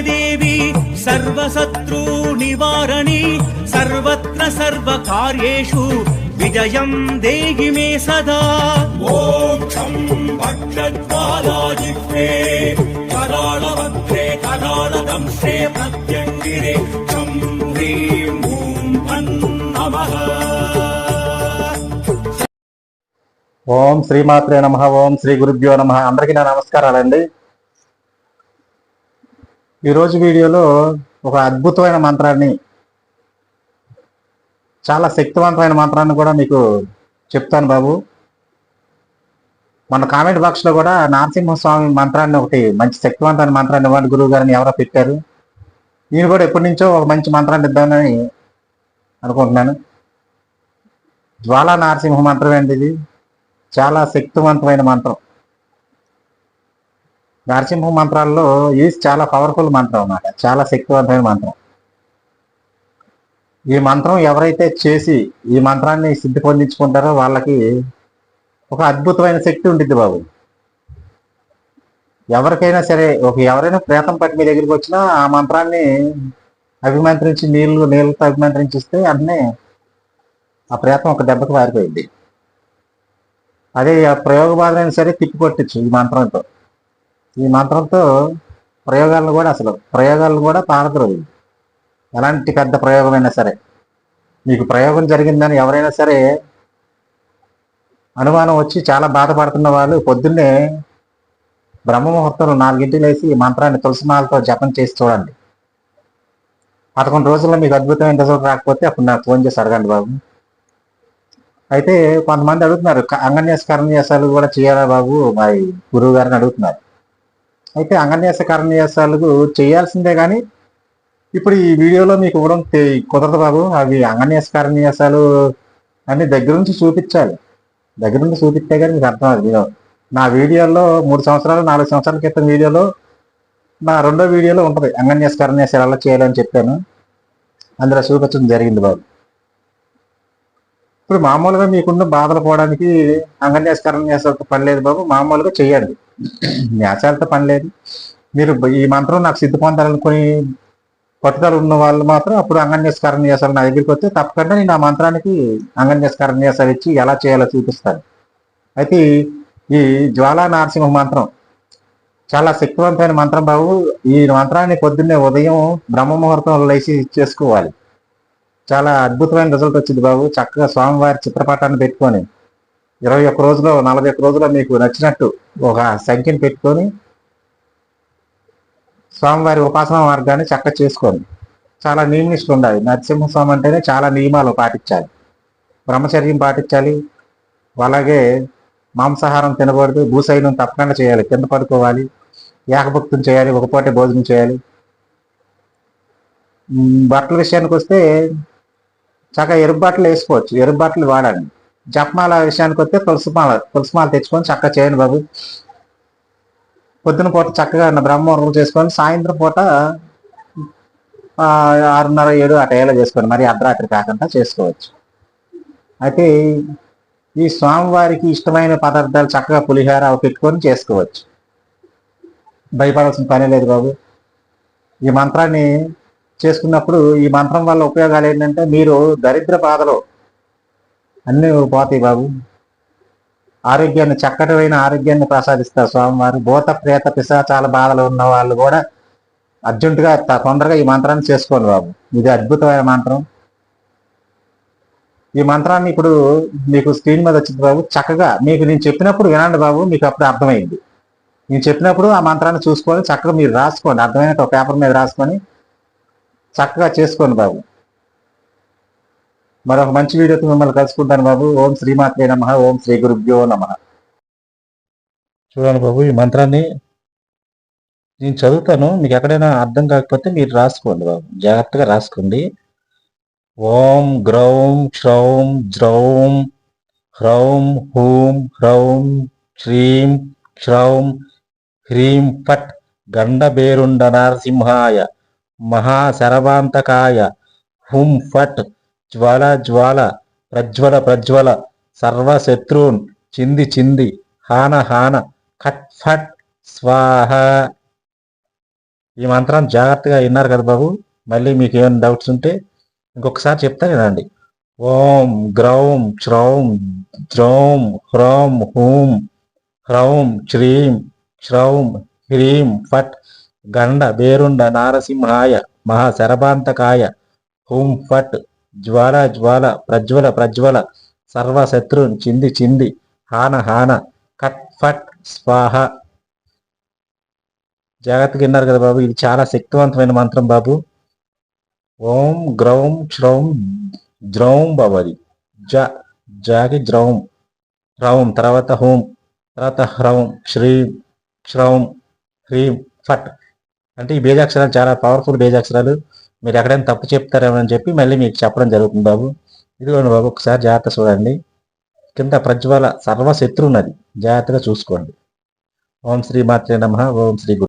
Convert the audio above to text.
దేవి సర్వశత్రూ నివారణి సర్వత్ర సర్వకార్యేషు విజయం దేహి మే సదా. మోక్షం భక్షజ్వాలాజిహ్వే కరాళవక్త్రే కరాళదంశ్రే ప్రత్యంగిరే క్షం హ్రీం భూం ఫన్ నమః. ఓం శ్రీమాత్రే నమ ఓం శ్రీ గురుభ్యో నమ. అందరికీ నా నమస్కారాలండి. ఈరోజు వీడియోలో ఒక అద్భుతమైన మంత్రాన్ని చాలా శక్తివంతమైన మంత్రాన్ని కూడా మీకు చెప్తాను బాబు. మన కామెంట్ బాక్స్లో కూడా నరసింహస్వామి మంత్రాన్ని ఒకటి మంచి శక్తివంతమైన మంత్రాన్ని ఇవ్వండి గురువు గారిని ఎవరో పెట్టారు. నేను కూడా ఎప్పటి నుంచో ఒక మంచి మంత్రాన్ని ఇద్దామని అనుకుంటున్నాను. జ్వాలా నరసింహ మంత్రం ఏంటిది చాలా శక్తివంతమైన మంత్రం. నరసింహ మంత్రాల్లో ఇది చాలా పవర్ఫుల్ మంత్రం అన్నమాట. చాలా శక్తివంతమైన మంత్రం. ఈ మంత్రం ఎవరైతే చేసి ఈ మంత్రాన్ని సిద్ధి పొందించుకుంటారో వాళ్ళకి ఒక అద్భుతమైన శక్తి ఉంటుంది బాబు. ఎవరికైనా సరే ఒక ఎవరైనా ప్రేతం పట్టి మీ దగ్గరికి వచ్చినా ఆ మంత్రాన్ని అభిమంత్రించి నీళ్ళు నీళ్ళతో అభిమంత్రించిస్తే అన్నీ ఆ ప్రేతం ఒక దెబ్బకి పారిపోయింది అదే ఆ ప్రయోగ బాధలైనా సరే తిప్పి కొట్టచ్చు ఈ మంత్రంతో. ఈ మంత్రంతో ప్రయోగాలను కూడా అసలు ప్రయోగాలను కూడా పారదురు ఎలాంటి పెద్ద ప్రయోగమైనా సరే. మీకు ప్రయోగం జరిగిందని ఎవరైనా సరే అనుమానం వచ్చి చాలా బాధపడుతున్న వాళ్ళు పొద్దున్నే బ్రహ్మ ముహూర్తంలో నాలుగింటికి లేసి ఈ మంత్రాన్ని తులసిమాలతో జపం చేసి చూడండి. పదకొండు రోజుల్లో మీకు అద్భుతమైన రిజల్ట్ రాకపోతే అప్పుడు నాకు ఫోన్ చేసి అడగండి బాబు. అయితే కొంతమంది అడుగుతున్నారు క- అంగన్యాస కర్ణన్యాసాలు కూడా చేయాలా బాబు? మా గురువు గారిని అడుగుతున్నారు. అయితే అంగన్యాస కర్ణన్యాసాలు చేయాల్సిందే కానీ ఇప్పుడు ఈ వీడియోలో మీకు ఇవ్వడం కుదరదు బాబు. అవి అంగన్యాస కర్ణన్యాసాలు అన్ని దగ్గర నుంచి చూపించాలి. దగ్గర నుంచి చూపిస్తే కానీ మీకు అర్థం అది నా వీడియోలో మూడు సంవత్సరాలు నాలుగు సంవత్సరాల క్రితం వీడియోలో నా రెండో వీడియోలో ఉంటుంది. అంగన్యాస కర్ణన్యాసాలు ఎలా చేయాలని చెప్పాను. అందులో చూపించడం జరిగింది బాబు. ఇప్పుడు మామూలుగా మీకున్న బాధలు పోవడానికి అంగన్యాస చేసేంత పని లేదు బాబు. మామూలుగా చేయండి న్యాసాలతో పని లేదు. మీరు ఈ మంత్రం నాకు సిద్ధి పొందాలనుకుని పట్టుదల ఉన్న వాళ్ళు మాత్రం అప్పుడు అంగన్యాసకరణ చేసాలి నా దగ్గరికి వస్తే తప్పకుండా నేను ఆ మంత్రానికి అంగన్యాసకరణ చేసాలు ఇచ్చి ఎలా చేయాలో చూపిస్తాను. అయితే ఈ జ్వాలా నరసింహ మంత్రం చాలా శక్తివంతమైన మంత్రం బాబు. ఈ మంత్రాన్ని పొద్దున్నే ఉదయం బ్రహ్మ ముహూర్తంలో లేచి చేసుకోవాలి. చాలా అద్భుతమైన రిజల్ట్ వచ్చింది బాబు. చక్కగా స్వామివారి చిత్రపటాన్ని పెట్టుకొని ఇరవై ఒక్క రోజులో నలభై ఒక్క రోజులో మీకు నచ్చినట్టు ఒక సంఖ్యను పెట్టుకొని స్వామివారి ఉపాసన మార్గాన్ని చక్కగా చేసుకోండి చాలా నియమిష్టలు ఉండాలి. నరసింహస్వామి అంటేనే చాలా నియమాలు పాటించాలి. బ్రహ్మచర్యం పాటించాలి. అలాగే మాంసాహారం తినకూడదు భూసైనం తప్పకుండా చేయాలి కింద పడుకోవాలి ఏకభక్తం చేయాలి ఒక పూటే భోజనం చేయాలి. బట్టల విషయానికి వస్తే చక్కగా ఎరుపు బట్టలు వేసుకోవచ్చు ఎరుపు బట్టలు జపమాల విషయానికి వస్తే తులసిమాల తులసిమాల తెచ్చుకొని చక్కగా చేయండి బాబు. పొద్దున పూట చక్కగా బ్రహ్మముహూర్తం చేసుకొని సాయంత్రం పూట ఆరున్నర ఏడు ఆ టైంలో చేసుకోండి మరి అర్ధరాత్రి కాకుండా చేసుకోవచ్చు. అయితే ఈ స్వామివారికి ఇష్టమైన పదార్థాలు చక్కగా పులిహార అవి పెట్టుకొని చేసుకోవచ్చు. భయపడాల్సిన పని లేదు బాబు. ఈ మంత్రాన్ని చేసుకున్నప్పుడు ఈ మంత్రం వల్ల ఉపయోగాలు ఏంటంటే మీరు దరిద్ర బాధలో అన్నీ పోతాయి బాబు. ఆరోగ్యాన్ని చక్కటమైన ఆరోగ్యాన్ని ప్రసాదిస్తారు స్వామివారు. భూత ప్రేత పిశాచాల బాధలు ఉన్న వాళ్ళు కూడా అర్జెంటుగా తొందరగా ఈ మంత్రాన్ని చేసుకోండి బాబు. ఇది అద్భుతమైన మంత్రం. ఈ మంత్రాన్ని ఇప్పుడు మీకు స్క్రీన్ మీద వచ్చింది బాబు. చక్కగా మీకు నేను చెప్పినప్పుడు వినండి బాబు మీకు అప్పుడు అర్థమైంది. నేను చెప్పినప్పుడు ఆ మంత్రాన్ని చూసుకొని చక్కగా మీరు రాసుకోండి. అర్థమైనట్టు ఒక పేపర్ మీద రాసుకొని చక్కగా చేసుకోండి బాబు. మరొక మంచి వీడియోతో మిమ్మల్ని కలుసుకుంటాను బాబు. ఓం శ్రీమాత్రే నమ. ఓం శ్రీ గురుభ్యో నమ. చూడండి బాబు ఈ మంత్రాన్ని నేను చదువుతాను. మీకు ఎక్కడైనా అర్థం కాకపోతే మీరు రాసుకోండి బాబు. జాగ్రత్తగా రాసుకోండి. ఓం గ్రౌం క్షౌం జ్రౌం హ్రౌం హూం హ్రౌం శ్రీం క్షౌం హ్రీం ఫట్ గండబేరుండ నరసింహాయ మహాశరవాంతకాయ హుం ఫట్ జ్వాల జ్వాల ప్రజ్వల ప్రజ్వల సర్వశత్రూన్ చింది చింది హాన హాన ఖట్ ఫట్ స్వాహ. ఈ మంత్రం జాగ్రత్తగా విన్నారు కదా బాబు. మళ్ళీ మీకు ఏమైనా డౌట్స్ ఉంటే ఇంకొకసారి చెప్తా కదండి ఓం గ్రౌం శ్రౌం ద్రౌం హ్రౌం హూం హ్రౌం శ్రీం శ్రౌం హ్రీం ఫట్ గండ బేరుండ నారసింహాయ మహాశరభాంతకాయ హూం ఫట్ జ్వాల జ్వాల ప్రజ్వల ప్రజ్వల సర్వశత్రున్ చింది చింది హాన హాన కట్ ఫట్ స్వాహ. జాగ్రత్తగా విన్నారు కదా బాబు ఇది చాలా శక్తివంతమైన మంత్రం బాబు. ఓం గ్రౌం క్షౌం ద్రౌం బాబు అది జ జాగి ద్రౌం. రౌం తర్వాత హోం తర్వాత హ్రౌం శ్రీం క్షౌం హ్రీం ఫట్. అంటే ఈ బేజాక్షరాలు చాలా పవర్ఫుల్ బేజాక్షరాలు. మీరు ఎక్కడైనా తప్పు చెప్తారేమో అని చెప్పి మళ్ళీ మీకు చెప్పడం జరుగుతుంది బాబు. ఇదిగోండి బాబు ఒకసారి జాగ్రత్త చూడండి. కింద ప్రజ్వల సర్వశత్రు ఉన్నది జాగ్రత్తగా చూసుకోండి. ఓం శ్రీ మాత్రే నమ ఓం శ్రీ